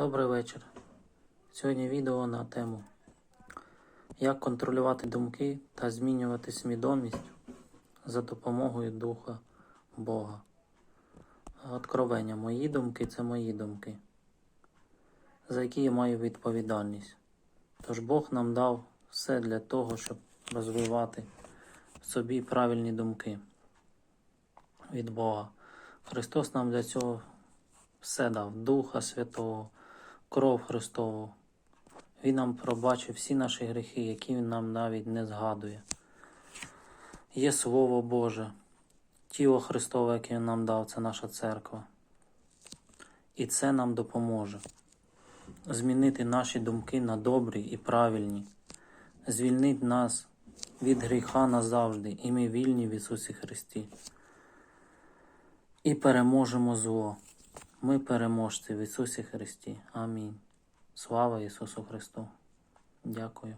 Добрий вечір. Сьогодні відео на тему Як контролювати думки та змінювати свідомість за допомогою Духа Бога. Откровення. Мої думки це мої думки, за які я маю відповідальність. Тож Бог нам дав все для того, щоб розвивати в собі правильні думки від Бога. Христос нам для цього все дав Духа Святого, кров Христову. Він нам пробачив всі наші гріхи, які Він нам навіть не згадує. Є Слово Боже, тіло Христове, яке Він нам дав, це наша церква. І це нам допоможе змінити наші думки на добрі і правильні, звільнить нас від гріха назавжди, і ми вільні в Ісусі Христі. І переможемо зло. Ми переможці в Ісусі Христі. Амінь. Слава Ісусу Христу. Дякую.